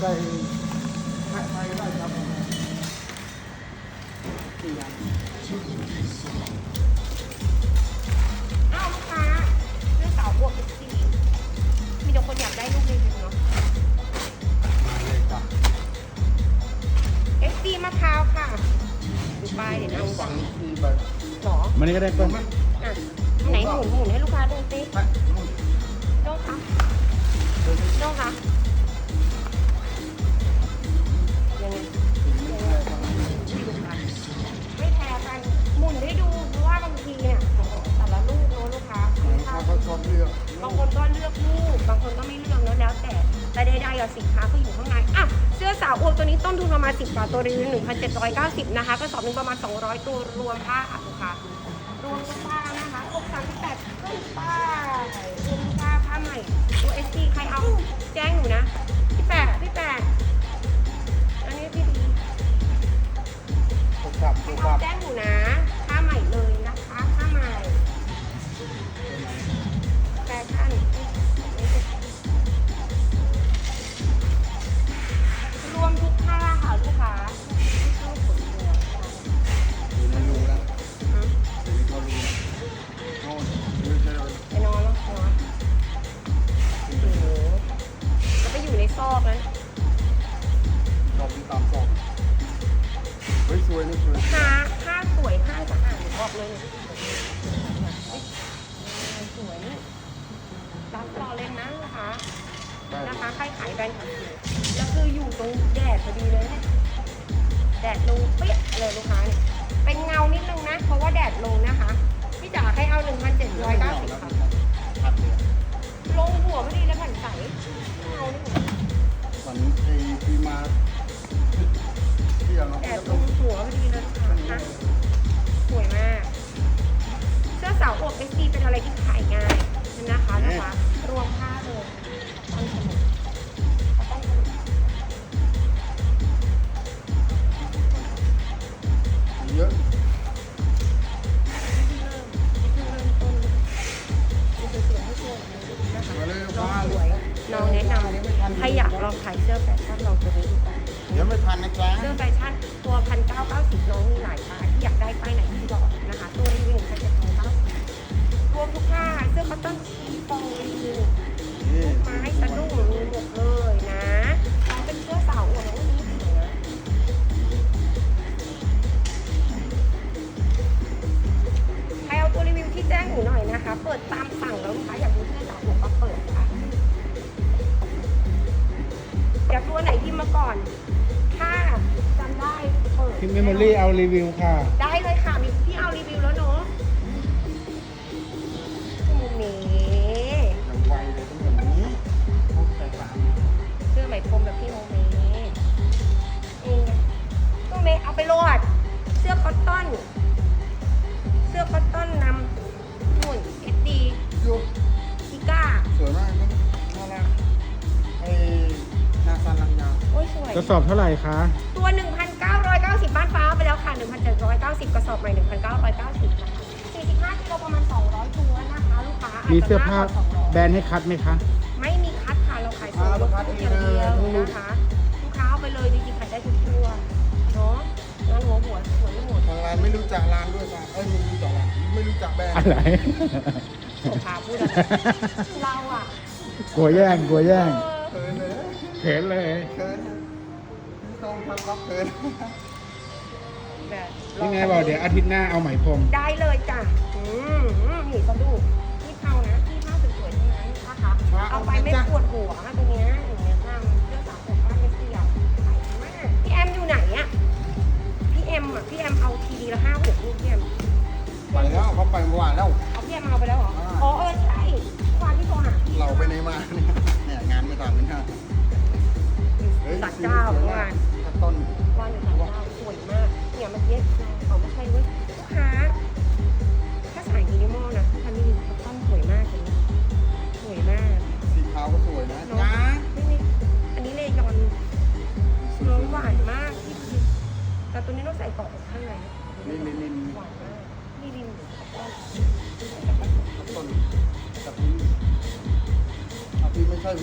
ใส่กลางใส่ไฟได้ครับผมสี่อันอ้าวลูกค้าเสื้องสาวบวกสิบสี่มีแต่คนอยากได้ลูกรีวิวเนาะมาเลยครับเอฟซีมะพร้าวค่ะดูป้ายเดี๋ยวนะฝั่งนี้มีแบบหรอมันนี่ก็ได้เปิ้ลมันอะไหนหมุนหมุนให้ลูกค้าดูสิมันมันโจ้คะโจ้คะ ถ้าเขาชอบเลือกบางคนก็เลือกลูกบางคนก็ไม่เลือกแล้วแล้วแต่แต่ใดๆอะสินค้าก็อยู่ข้างในอะเสื้อสาวอวบตัวนี้ต้นทุนประมาณ 10 บาทตัวรีวิว1,790 นะคะก็สอบหนึ่งประมาณ 200 ตัวรวมผ้าอะลูกค้ารวมทุกผ้านะคะ6 38ขึ้นป้ารวมทุกผ้าผ้าใหม่ตัวเอสซีใครเอาแจ้งหนูนะพี่แปะพี่แปะอันนี้พี่ดีถูกครับให้ถูกคเขารับแจ้งหนูนะ ใครายแบรนแล้วคืออยู่ตรงแดดพอดีเลยเนี่ยแดดลงเปี้ยเลยลูกค้าเนี่ยเป็นเงานิดนึงนะ เพราะว่าแดดลงนะคะ พี่จ๋าให้เอา 1,790ค่ะผัดเลยลงหัวพอดีแล้วผ่นใสเงา อน ถ้าจำได้เปิดพิมพ์เมมโมรี่เอารีวิวค่ะ ได้เลยค่ะมีพี่เอารีวิวแล้วเนาะมุมนี้อย่างไวเลยต้องอย่างนี้พวกใส่ฝาเสื้อไหมพรมแบบพี่โมเมเองโมเมเอาไปโหลด กระสอบเท่าไหร่คะ ตัว 1,990 บ้านฟ้าไปแล้วค่ะ 1,790 กระสอบใหม่ 1,990 นะคะ 45กิโลประมาณ 200 ตัวนะคะลูกค้ามีมีเสื้อผ้าแบรนด์ให้คัดไหมคะ ไม่มีคัดค่ะ เราขายส่งลูกค้าอย่างเดียวนะคะ ลูกค้าเอาไปเลยจริงๆขายได้ทุกตัว เนาะงานหัวหัวสวยไม่หมดทางร้านไม่รู้จักร้านด้วยค่ะเอ้ยไม่รู้จักร้านไม่รู้จักแบรนด์อะไรโสภาพูดอะไรเราอะกลัวแย่งกลัวแย่งเออเขินเลยเห็นเลยเขิน ต้องทำรับเขินแบบนี่ไงบอกเดี๋ยวอาทิตย์หน้าเอาไหมพรมได้เลยจ้ะอืมอืมนี่สะดุกนี่เผานะที่ผ้าสวยๆทั้งนั้นนะคะเอาไปไม่ปวดหัวตรงเนี้ยอย่างเงี้ยค่ะเสื้อสาวผมป้าเมสซี่อะขายดีมากพี่แอมอยู่ไหนอะพี่แอมอะพี่แอมเอาทีดีละห้าหกลูกพี่แอมไปแล้วเขาไปเมื่อวานแล้ว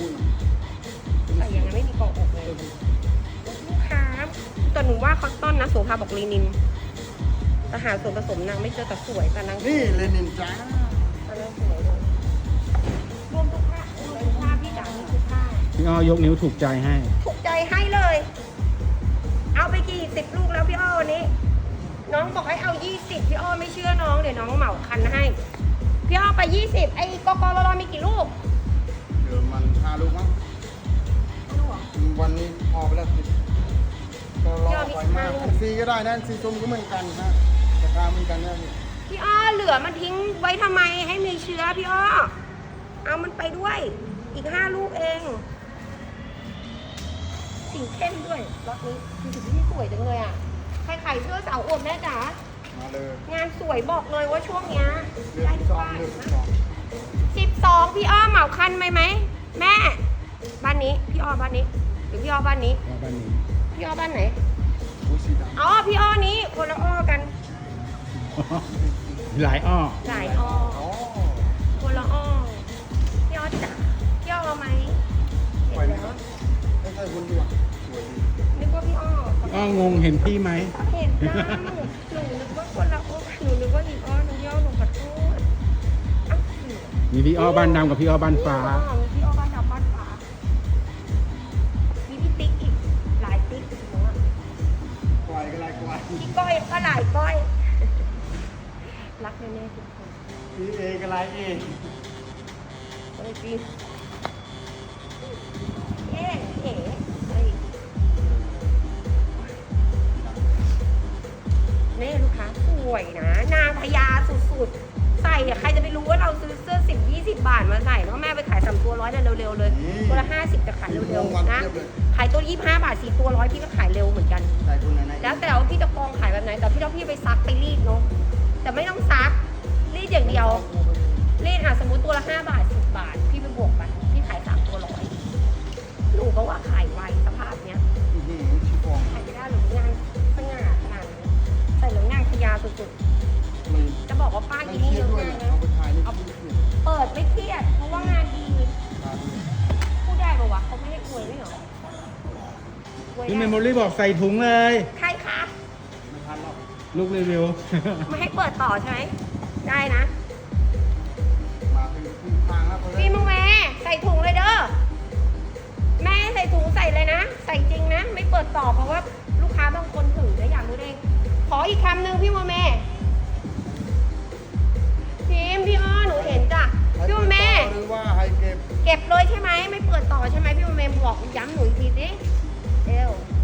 บุญใส่ยังไงไม่มีเกาะอกเลยลูกค้าแต่หนูว่าคอตตอนนะโสภาบอกลีนินแต่หาส่วนผสมนางไม่เจอแต่สวยแต่นางนี่เลนินจ้าแต่นางสวยเลยรวมทุกผ้ารวมทุกผ้าพี่จ๋ามีทุกผ้าพี่อ้อยกนิ้วถูกใจให้ ถูกใจให้เลย เอาไปกี่สิบลูกแล้วพี่อ้อวันนี้ น้องบอกให้เอายี่สิบพี่อ้อไม่เชื่อน้องเดี๋ยวน้องเหมาคันให้ พี่อ้อไปยี่สิบไอ้กกรรมีกี่ลูกเดี๋ยวมันห้า ลูกมั้งลูกเหรอ วันนี้พอไปแล้วสิก็รอเดี๋ยวมีไปสิบมาห้ากลูกซีก็ได้นะซีส้มก็เหมือนกันนะราคาเหมือนกันนะนี่พี่อ้อเหลือมันทิ้งไว้ทำไมให้มีเชื้อพี่อ้อ เอามันไปด้วย อีกห้าลูกเอง สีเข้มด้วยรถนี้คือสีที่สวยจังเลยอะ ใครขายเสื้อสาวอวบแม่จ๋ามาเลยงานสวยบอกเลยว่าช่วงเนี้ยเลือได้กทุกสองบ้านเลือกนะสองสิบสองพี่อ้อเหมาคันไหมไหม แม่ บ้านนี้ พี่อ้อบ้านนี้ หรือพี่อ้อบ้านนี้ว่าบ้านนี้พี่อ้อบ้านไหน อุ้ยสีดำอ๋อ พี่อ้อนี้คนละอ้อกันหลายอ้อหลายอ้ออ๋อคนละอ้อ พี่อ้อจ๋าพี่อ้อเอาไหมเห็ไปนนะแล้วไม่ใช่คุณดีกว่าสวยดีนึกว่าพี่อ้อพี่อ้องงเห็นพี่ไหมเห็นจ้าหนูหนูนึกว่าคนละอ้อหนูนึกว่าอีกอ้อหนูพี่อ้อหนูขอโทษอ้าวหนู มีพี่อ้อบ้านดำกับพี่อ้อบ้านฟ้าอ๋อมีพี่อ้อ วยนะ นางพญาสุดๆ ใส่อะใครจะไปรู้ว่าเราซื้อเสื้อสิบยี่สิบบาทมาใส่แล้วแม่ไปขายสามตัวร้อยเร็วๆเลยตัวละห้าสิบจะขายเร็วๆนะขายตัวยี่ห้าบาทสี่ตัวร้อยพี่ก็ขายเร็วเหมือนกันใส่คุณไหนไหนแล้วแต่ว่าพี่จะกองขายแบบไหน แต่พี่ต้องพี่ไปซักไปรีดเนาะแต่ไม่ต้องซักรีดอย่างเดียวรีดอะสมมติตัวละห้าบาทสิบบาท อวยพี่ได้เมมโมรี่บอกใส่ถุงเลยใครคะไม่ทันหรอกลูกรีวิว ไม่ให้เปิดต่อใช่ไหม ได้นะมาถึงครึ่งทางแล้วเขาเลพี่ยมึงแม่ใส่ถุงเลยเด้อ แม่ใส่ถุงใส่เลยนะ ใส่จริงนะ ไม่เปิดต่อเพราะว่าลูกค้าบางคนถึงแล้วอยากรู้เอง ขออีกคำหนึ่งพี่มึงแม่พิมพ์พี่อ้อหนูเห็นจ้ะ พี่มึงแม่ หรือว่าให้เก็บ เก็บเลยใช่ไหม ไม่เปิดต่อใช่ไหมพี่มึงแม่บอกย้ำหนูอีกทีสิเร็วเ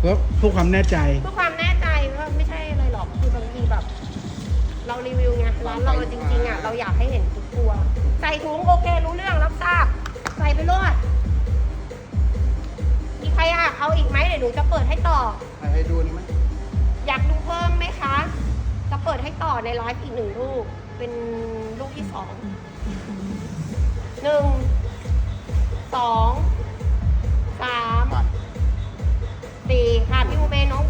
พื่อเพื่อความแน่ใจ เพื่อความแน่ใจว่าไม่ใช่อะไรหรอกคือบางทีแบบ เรารีวิวไงร้านเราจริงๆอะเราอยากให้เห็นทุกตัว ใส่ถุงโอเครู้เรื่องรับทราบ ใส่ไปรอดมีใครอะเอาอีกไหมเดี๋ยวหนูจะเปิดให้ต่อให้ให้ดูนี่ไหมอยากดูเพิ่มไหมคะ จะเปิดให้ต่อในไลฟ์อีกหนึ่งลูก เป็นลูกที่สองหนึ่งสองสามปัด ตีค่ะพี่มูเมน้อง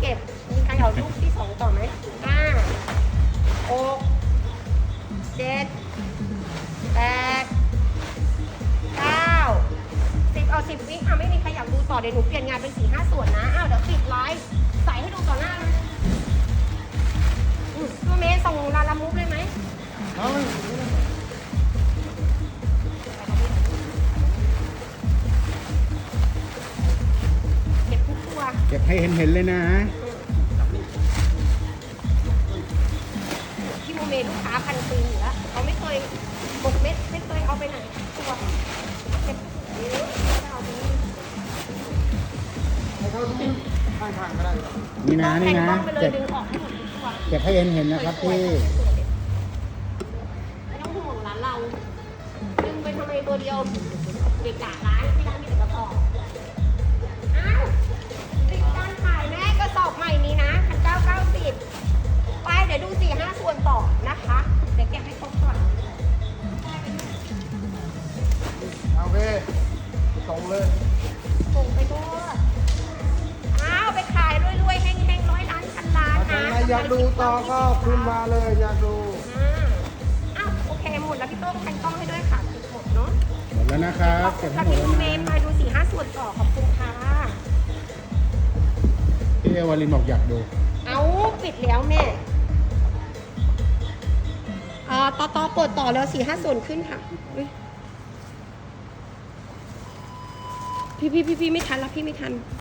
ให้เห็นเห็นๆเลยนะพี่โมเมลูกค้าพันปีอยู่แล้วเขาไม่เคยหมกเม็ดไม่เคยเอาไปไหนตัวเก็บเยอะเอาไปนี่ให้เขาดูข้างทางก็ได้นี่นะนี่นะเก็บออกให้หมดทุกตัวเก็บให้เห็นเห็นๆนะครับพี่ไม่ต้องห่วงร้านเราดึงไปทำไมตัวเดียวเด็กกะร้าน กดูต่อก็ขึ้นมาเลยอยากดูอ่าอ้าวโอเคหมดแล้วพี่โต้งแพนกล้องให้ด้วยค่ะติดหมดเนาะหมดแแล้วนะครับขอบคุเก็ณบค่ะให้หมดพี่แล้วโมเมนนะต์มาดูสี่ห้าส่วนต่อขอบคุณค่ะพี่เอวาลินบอกอยากดูเอาปิดแล้วแม่อ่าต่อต่อเปิดต่อแล้วสี่ห้าส่วนขึ้นค่ะอุ๊ยพี่พี่พี่พี่ไม่ทันแล้วพี่ไม่ทัน